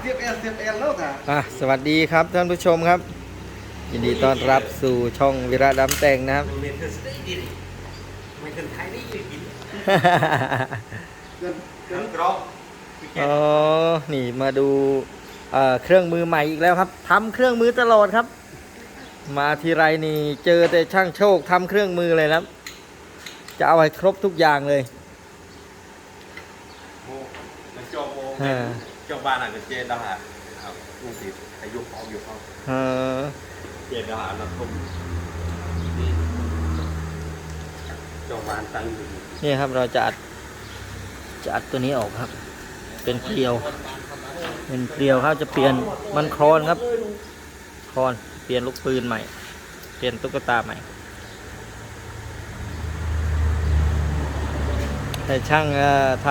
เสียบเอลเสียบเอลแล้วค่ะอะสวัสดีครับท่านผู้ชมครับ ยินดีต้อนรับสู่ช่องวิระดำแต่งนะครับเมนเทอร์สเตย์ดีเมนเทอร์ไทยนี่ยืนกินเกินเกิทั้นงกรอบอ๋อ นี่มาดูเอ่อเครื่องมือใหม่อีกแล้วครับทำเครื่องมือตลอดครับ มาทีไรนี่เจอแต่ช่างโชคทำเครื่องมือเลยนะครับ จะเอาให้ครบทุกอย่างเลยโม มันจอบโมอ่าจอบบ้านอะก็เจนดาหาครับลูกศิษย์อายุเขาอยู่เขาเออเจนดาหาเราทุ่มจอบบ้านตั้งอยู่นี่ครับเราจะอัดจะอัดตัวนี้ออกครับ เป็นเกลียว เป็นเกลียวครับจะเปลี่ยนมันครอนครับครอนเปลี่ยนลูกปืนใหม่ เปลี่ยนตุ๊กตาใหม่แต่ช่างเอ่อท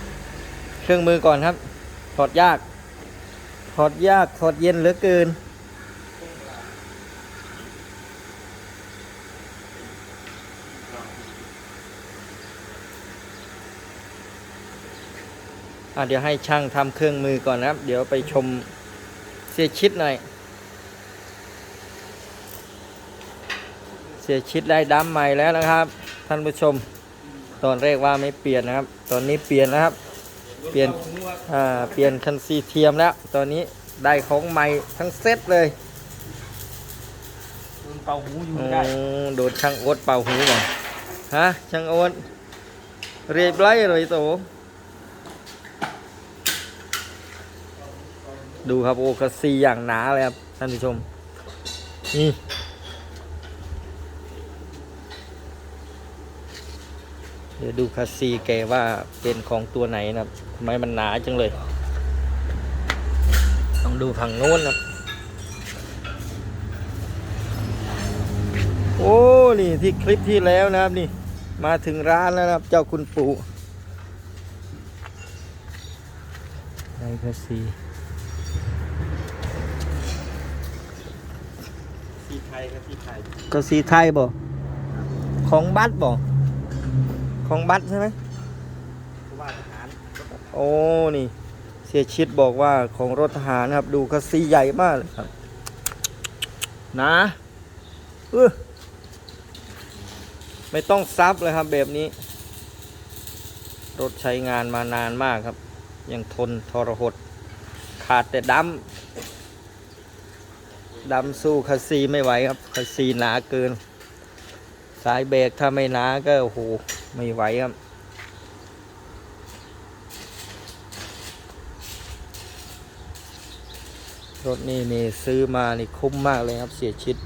ำเครื่องมือก่อนครับ ถอดยาก ถอดยากถอดเย็นเหลือเกิน อะเดี๋ยวให้ช่างทำเครื่องมือก่อนนะครับ เดี๋ยวไปชมเสียชิดหน่อย เสียชิดได้ดำใหม่แล้วนะครับ ท่านผู้ชม ตอนแรกว่าไม่เปลี่ยนนะครับ ตอนนี้เปลี่ยนนะครับ เปลี่ยนอ่าเปลี่ยนคันซีเทียมแล้ว ตอนนี้ได้ของใหม่ทั้งเซตเลยคุณเป่าหูอยู่อืได้มโดนช่างโอ๊ตเป่าหูก่อนฮะช่างโอ๊ตเรียบร้อยเลยโตดูครับโอคาซีอย่างหนาเลยครับท่านผู้ชมนี่ เดี๋ยวดูคาซีแกว่าเป็นของตัวไหนนะครับทำไมมันหนาจังเลย ต้องดูฝั่งโน้นนะครับโอ้ นี่ที่คลิปที่แล้วนะครับนี่ มาถึงร้านแล้วนะครับ เจ้าคุณปู่ไดคาซีที่ไทยครับที่ไทยก็สีไทยบ่ของบัตบ่ ของบัตใช่ไหมผู้ว่าทหารโอ้นี่เสียชิดบอกว่าของรถทหารนะครับ ดูคาซีใหญ่มากเลยครับ นะเออไม่ต้องซับเลยครับแบบนี้ รถใช้งานมานานมากครับ ยังทนทรหด ขาดแต่ดำดำสู้คาซีไม่ไหวครับคาซีหนาเกิน สายเบรกถ้าไม่หนาก็โอ้โหไม่ไหวครับ รถนี่นี่ซื้อมานี่คุ้มมากเลยครับเสียชิด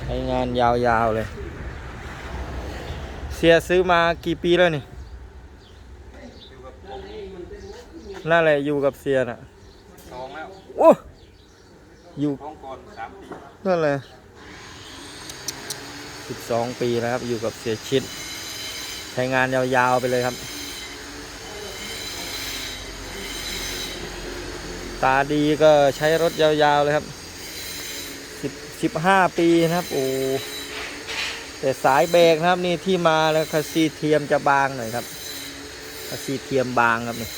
ใช้งานยาวๆเลย เสียซื้อมากี่ปีแล้วนี่อยู่กับผมนั่นแหละอยู่กับเสียน่ะสองแล้วโอ้อยู่ท้องก่อนสามปีนั่นแหละ สิบสองปีแล้วครับ อยู่กับเสียชิด ใช้งานยาวๆไปเลยครับ ตาดีก็ใช้รถยาวๆเลยครับสิบสิบห้าปีนะครับ โอ้ แต่สายเบรกนะครับนี่ที่มาแล้วคัสซีเทียมจะบางหน่อยครับคัสซีเทียมบางครับนี่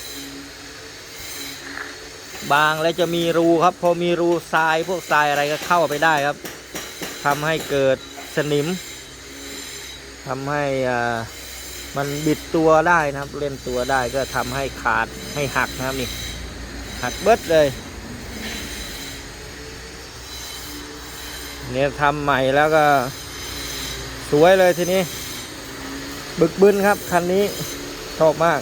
บางและจะมีรูครับ พอมีรูทรายพวกทรายอะไรก็เข้าไปได้ครับทำให้เกิด สนิมทำให้มันบิดตัวได้นะครับ เล่นตัวได้ก็ทำให้ขาดให้หักนะครับนี่หักเบิดเลยเนี่ยทำใหม่แล้วก็สวยเลยทีนี้ บึกบึนครับ คันนี้ชอบมาก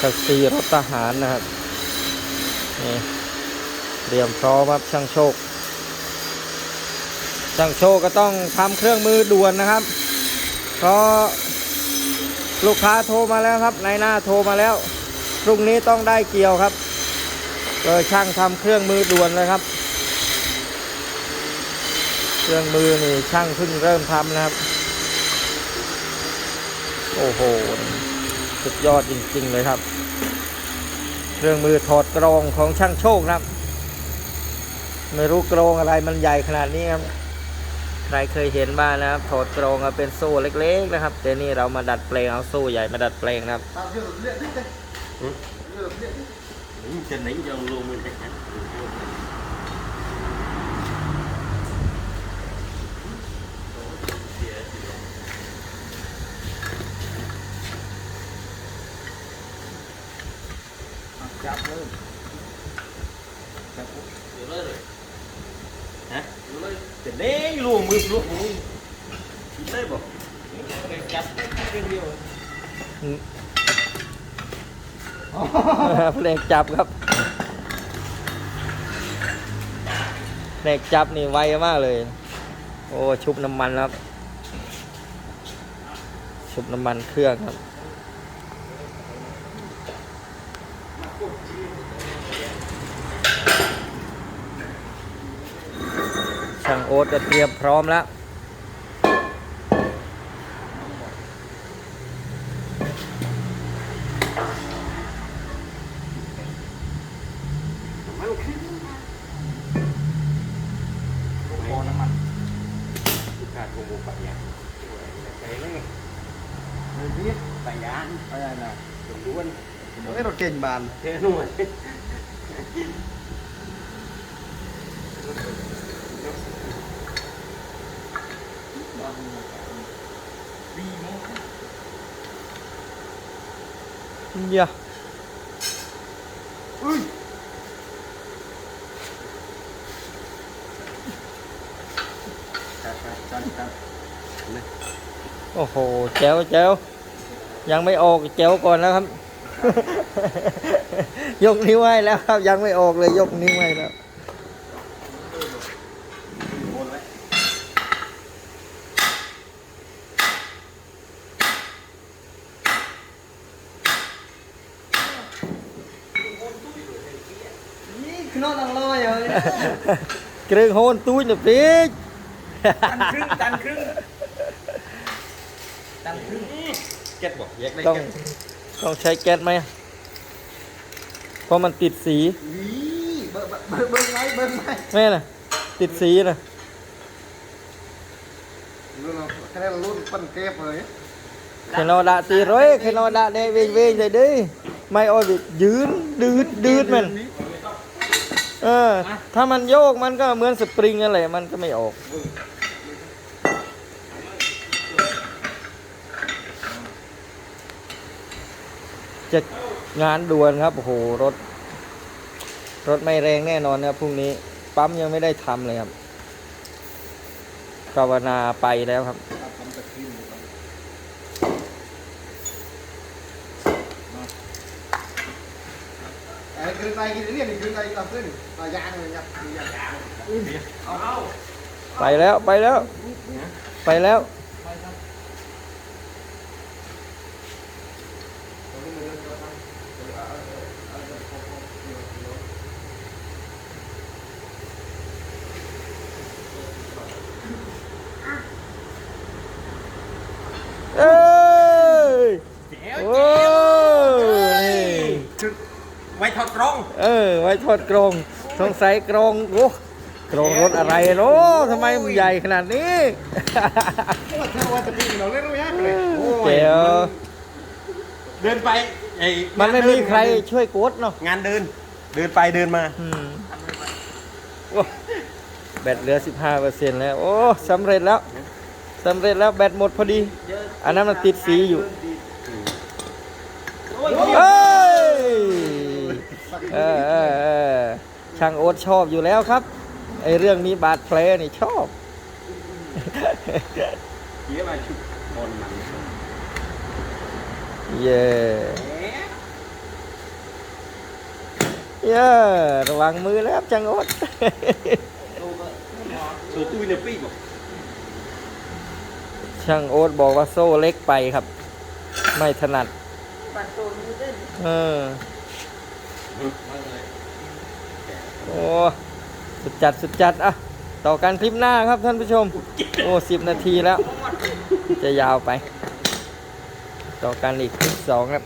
คัสซีรถทหารนะครับนี่ รียมพร้อมครับช่างโชค ช่างโชคก็ต้องทำเครื่องมือด่วนนะครับ เพราะลูกค้าโทรมาแล้วครับนายหน้าโทรมาแล้วพรุ่งนี้ต้องได้เกี่ยวครับเลยช่างทำเครื่องมือด่วนเลยครับ เครื่องมือนี่ช่างเพิ่งเริ่มทำนะครับ โอ้โหสุดยอดจริง ๆ เลยครับ เครื่องมือถอดกรองของช่างโชคนะครับ ไม่รู้กรองอะไรมันใหญ่ขนาดนี้ครับ ใครเคยเห็นบ้างนะครับถอดกรงเอาเป็นโซ่เล็ก ๆ นะครับแต่นี่เรามาดัดแปลงเอาโซ่ใหญ่มาดัดแปลงนะครับตามเรื่องเรื่องนิดนึง Ừ. เรื่องเรื่อง Đánh chân đánh cho luôn mình cách nhá. จับเลย Được rồi rồi. Hả? Được rồi. Để đấy luôn mực luôn mực. Chị tới bỏ. Cái chặt cái điều. แผนกจับครับแผนกจับนี่ไวมากเลย โอ้ชุบน้ำมันครับ ชุบน้ำมันเครื่องครับ ช่างโอ๊ตก็เตรียมพร้อมแล้ว Có nó mặn. Hạt của một bạc nhá. Cái này. เรื่องนี้ Bạc nhá. อะไรนะ Đúng luôn. เอ้ยเราเก่งบาน Thế luôn rồi. Đi mong. เยี่ยอุ้ย Chặt, chặt, chặt, chặt. โอ้โหแจ๋วแจ๋วยังไม่ออกแจ๋วก่อนแล้วครับ ยกนิ้วให้แล้วครับ ยังไม่ออกเลยยกนิ้วให้แล้ว นี่คือนอนนังลอยเหรอเครื่องโฮนตุ้ยนะพี่ Tan c รึ่ง tan c รึ่ง tan c รึ่งเก็ตบอกแยกได้ต้องเก็ตต้องใช้แก๊สไหมเพราะมันติดสีนี่เบิ่งเบิ่งเบิ่งไงเบิ่งไงแม่น่ะติดสีนะรู้เราแค่รุ่นปั้นเก็บเลยใครนอดะตีร้อยใครนอดะเดเวงเวงเลยดิไม่เอาดิยืนดืดดืดมัน เออ ถ้ามันโยกมันก็เหมือนสปริงอะไรมันก็ไม่ออก จะงานด่วนครับโอ้โหรถ รถไม่แรงแน่นอนนะครับพรุ่งนี้ ปั๊มยังไม่ได้ทำเลยครับภาวนาไปแล้วครับ ทำตะคิมไอ้ คืนไปกินเรียนคืนไปเอาขึ้นเอายางเลยครับยางยาเอาไปแล้วไปแล้ว ไปแล้ว เอ้ย Chéo, โอ้ย chéo. Quay thật rong เออ ไว้ ทอดกรงสงสัยกรงโอ้กรงรถอะไรเนาะทำไมมันใหญ่ขนาดนี้ถ้าว่าจะปีนเราเล่นไม่ยากเลยเจ๋วเดินไปไอ้มันไม่งาเดิมีใครงานเดินช่วยกดเนาะงานเดิน เดินไปเดินมาอืมโอ้แบตเหลือ 15เปอร์เซ็นต์แล้ว โอ้สำเร็จแล้วสำเร็จแล้วแบตหมดพอดี อันนั้นมันติดสีอยู่ เอ้ย เออเออเออช่างโอ๊ตชอบอยู่แล้วครับไอเรื่องนี้บาดแผลนี่ชอบเยี่ยมาชุดบอลมันเย่เย่ระวังมือแล้วครับช่างโอ๊ตสูตุ้ยเนี่ยปีกบอกช่างโอ๊ตบอกว่าโซ่เล็กไปครับ ไม่ถนัดเออ โอ้สุดจัดสุดจัดอะต่อการคลิปหน้าครับท่านผู้ชม โอ้สิบนาทีแล้ว จะยาวไป ต่อการอีกคลิปสองครับ